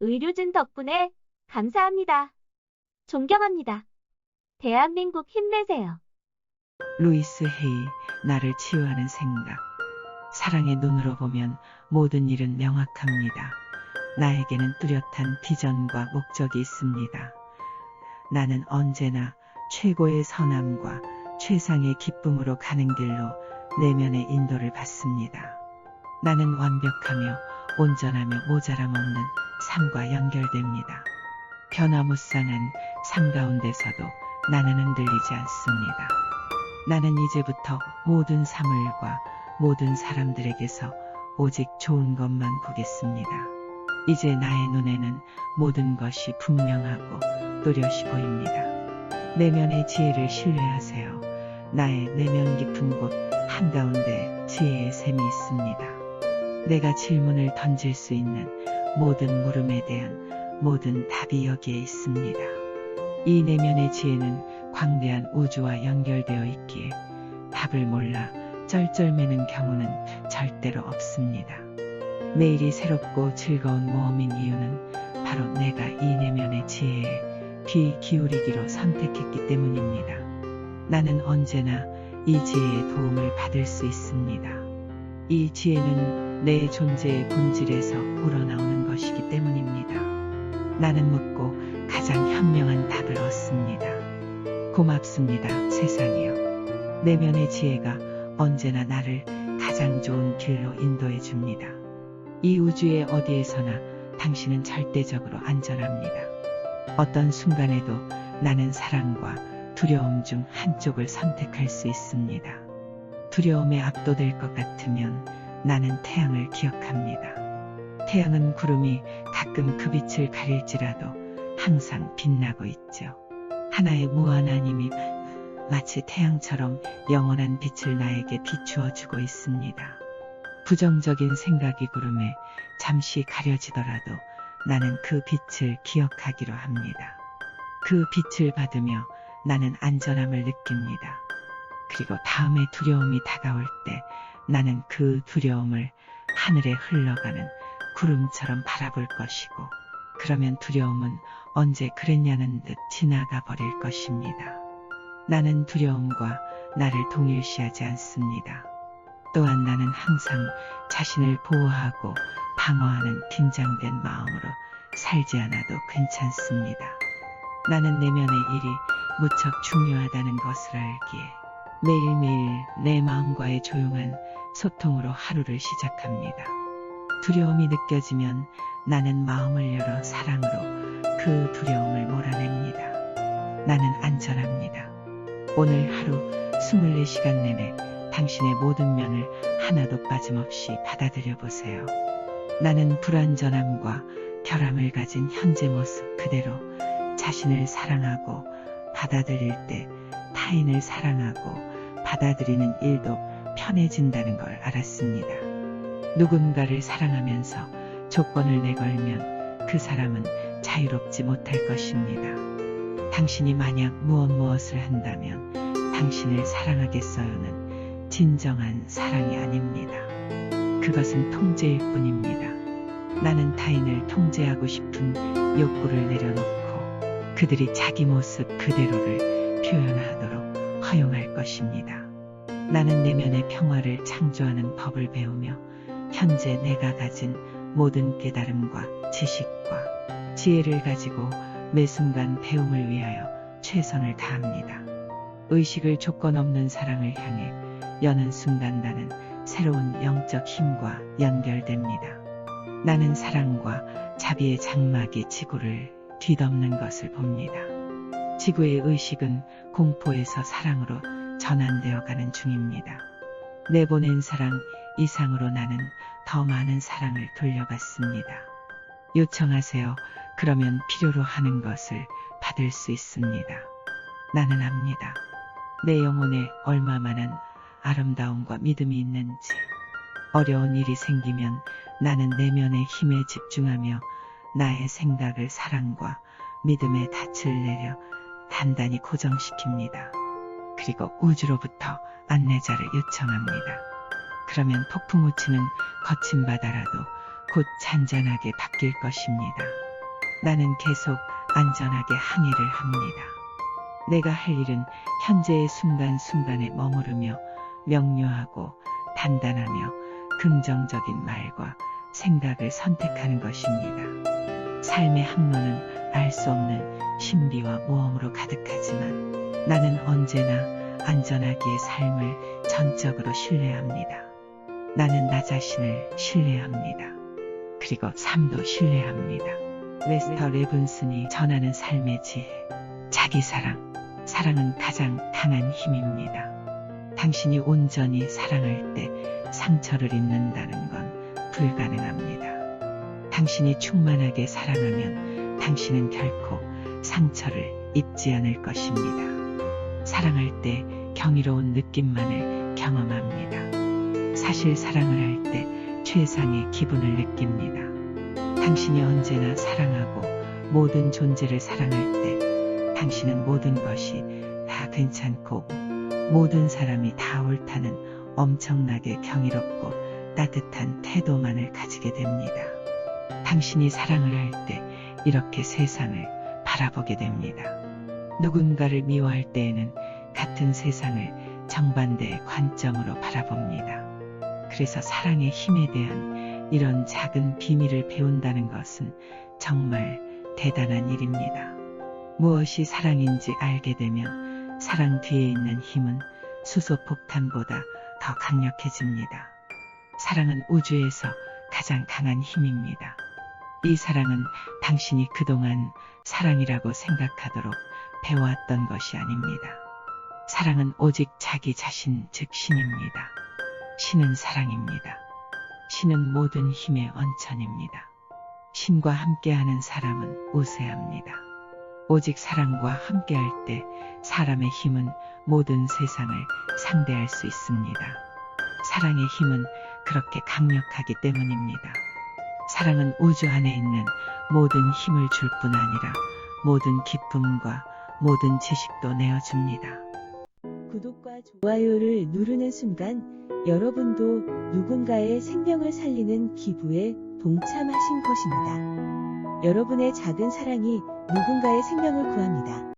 의료진 덕분에 감사합니다. 존경합니다. 대한민국 힘내세요. 루이스 헤이, 나를 치유하는 생각. 사랑의 눈으로 보면 모든 일은 명확합니다. 나에게는 뚜렷한 비전과 목적이 있습니다. 나는 언제나 최고의 선함과 최상의 기쁨으로 가는 길로 내면의 인도를 받습니다. 나는 완벽하며 온전하며 모자람 없는 삶과 연결됩니다. 변화무쌍한 삶 가운데서도 나는 흔들리지 않습니다. 나는 이제부터 모든 사물과 모든 사람들에게서 오직 좋은 것만 보겠습니다. 이제 나의 눈에는 모든 것이 분명하고 또렷이 보입니다. 내면의 지혜를 신뢰하세요. 나의 내면 깊은 곳 한가운데 지혜의 샘이 있습니다. 내가 질문을 던질 수 있는 모든 물음에 대한 모든 답이 여기에 있습니다. 이 내면의 지혜는 광대한 우주와 연결되어 있기에 답을 몰라 쩔쩔매는 경우는 절대로 없습니다. 매일이 새롭고 즐거운 모험인 이유는 바로 내가 이 내면의 지혜에 귀 기울이기로 선택했기 때문입니다. 나는 언제나 이 지혜의 도움을 받을 수 있습니다. 이 지혜는 내 존재의 본질에서 우러나오는 것이기 때문입니다. 나는 묻고 가장 현명한 답을 얻습니다. 고맙습니다, 세상이여. 내면의 지혜가 언제나 나를 가장 좋은 길로 인도해 줍니다. 이 우주의 어디에서나 당신은 절대적으로 안전합니다. 어떤 순간에도 나는 사랑과 두려움 중 한쪽을 선택할 수 있습니다. 두려움에 압도될 것 같으면 나는 태양을 기억합니다. 태양은 구름이 가끔 그 빛을 가릴지라도 항상 빛나고 있죠. 하나의 무한한 힘이 마치 태양처럼 영원한 빛을 나에게 비추어 주고 있습니다. 부정적인 생각이 구름에 잠시 가려지더라도 나는 그 빛을 기억하기로 합니다. 그 빛을 받으며 나는 안전함을 느낍니다. 그리고 다음에 두려움이 다가올 때 나는 그 두려움을 하늘에 흘러가는 구름처럼 바라볼 것이고, 그러면 두려움은 언제 그랬냐는 듯 지나가 버릴 것입니다. 나는 두려움과 나를 동일시하지 않습니다. 또한 나는 항상 자신을 보호하고 방어하는 긴장된 마음으로 살지 않아도 괜찮습니다. 나는 내면의 일이 무척 중요하다는 것을 알기에 매일매일 내 마음과의 조용한 소통으로 하루를 시작합니다. 두려움이 느껴지면 나는 마음을 열어 사랑으로 그 두려움을 몰아냅니다. 나는 안전합니다. 오늘 하루 24시간 내내 당신의 모든 면을 하나도 빠짐없이 받아들여 보세요. 나는 불완전함과 결함을 가진 현재 모습 그대로 자신을 사랑하고 받아들일 때 타인을 사랑하고 받아들이는 일도 편해진다는 걸 알았습니다. 누군가를 사랑하면서 조건을 내걸면 그 사람은 자유롭지 못할 것입니다. 당신이 만약 무엇 무엇을 한다면 당신을 사랑하겠어요는 진정한 사랑이 아닙니다. 그것은 통제일 뿐입니다. 나는 타인을 통제하고 싶은 욕구를 내려놓고 그들이 자기 모습 그대로를 표현하도록 허용할 것입니다. 나는 내면의 평화를 창조하는 법을 배우며 현재 내가 가진 모든 깨달음과 지식과 지혜를 가지고 매 순간 배움을 위하여 최선을 다합니다. 의식을 조건 없는 사랑을 향해 여는 순간 나는 새로운 영적 힘과 연결됩니다. 나는 사랑과 자비의 장막이 지구를 뒤덮는 것을 봅니다. 지구의 의식은 공포에서 사랑으로 전환되어 가는 중입니다. 내보낸 사랑 이상으로 나는 더 많은 사랑을 돌려받습니다. 요청하세요. 그러면 필요로 하는 것을 받을 수 있습니다. 나는 압니다. 내 영혼에 얼마만한 아름다움과 믿음이 있는지. 어려운 일이 생기면 나는 내면의 힘에 집중하며 나의 생각을 사랑과 믿음의 닻을 내려 단단히 고정시킵니다. 그리고 우주로부터 안내자를 요청합니다. 그러면 폭풍 우치는 거친 바다라도 곧 잔잔하게 바뀔 것입니다. 나는 계속 안전하게 항해를 합니다. 내가 할 일은 현재의 순간순간에 머무르며 명료하고 단단하며 긍정적인 말과 생각을 선택하는 것입니다. 삶의 항로는 알 수 없는 신비와 모험으로 가득하지만 나는 언제나 안전하기의 삶을 전적으로 신뢰합니다. 나는 나 자신을 신뢰합니다. 그리고 삶도 신뢰합니다. 레스터 레븐슨이 전하는 삶의 지혜. 자기 사랑. 사랑은 가장 강한 힘입니다. 당신이 온전히 사랑할 때 상처를 잊는다는 건 불가능합니다. 당신이 충만하게 사랑하면 당신은 결코 상처를 잊지 않을 것입니다. 사랑할 때 경이로운 느낌만을 경험합니다. 사실 사랑을 할 때 최상의 기분을 느낍니다. 당신이 언제나 사랑하고 모든 존재를 사랑할 때 당신은 모든 것이 다 괜찮고 모든 사람이 다 옳다는 엄청나게 경이롭고 따뜻한 태도만을 가지게 됩니다. 당신이 사랑을 할 때 이렇게 세상을 바라보게 됩니다. 누군가를 미워할 때에는 같은 세상을 정반대의 관점으로 바라봅니다. 그래서 사랑의 힘에 대한 이런 작은 비밀을 배운다는 것은 정말 대단한 일입니다. 무엇이 사랑인지 알게 되면 사랑 뒤에 있는 힘은 수소폭탄보다 더 강력해집니다. 사랑은 우주에서 가장 강한 힘입니다. 이 사랑은 당신이 그동안 사랑이라고 생각하도록 배워왔던 것이 아닙니다. 사랑은 오직 자기 자신 즉 신입니다. 신은 사랑입니다. 신은 모든 힘의 원천입니다. 신과 함께하는 사람은 우세합니다. 오직 사랑과 함께할 때 사람의 힘은 모든 세상을 상대할 수 있습니다. 사랑의 힘은 그렇게 강력하기 때문입니다. 사랑은 우주 안에 있는 모든 힘을 줄 뿐 아니라 모든 기쁨과 모든 지식도 내어줍니다. 구독과 좋아요를 누르는 순간 여러분도 누군가의 생명을 살리는 기부에 동참하신 것입니다. 여러분의 작은 사랑이 누군가의 생명을 구합니다.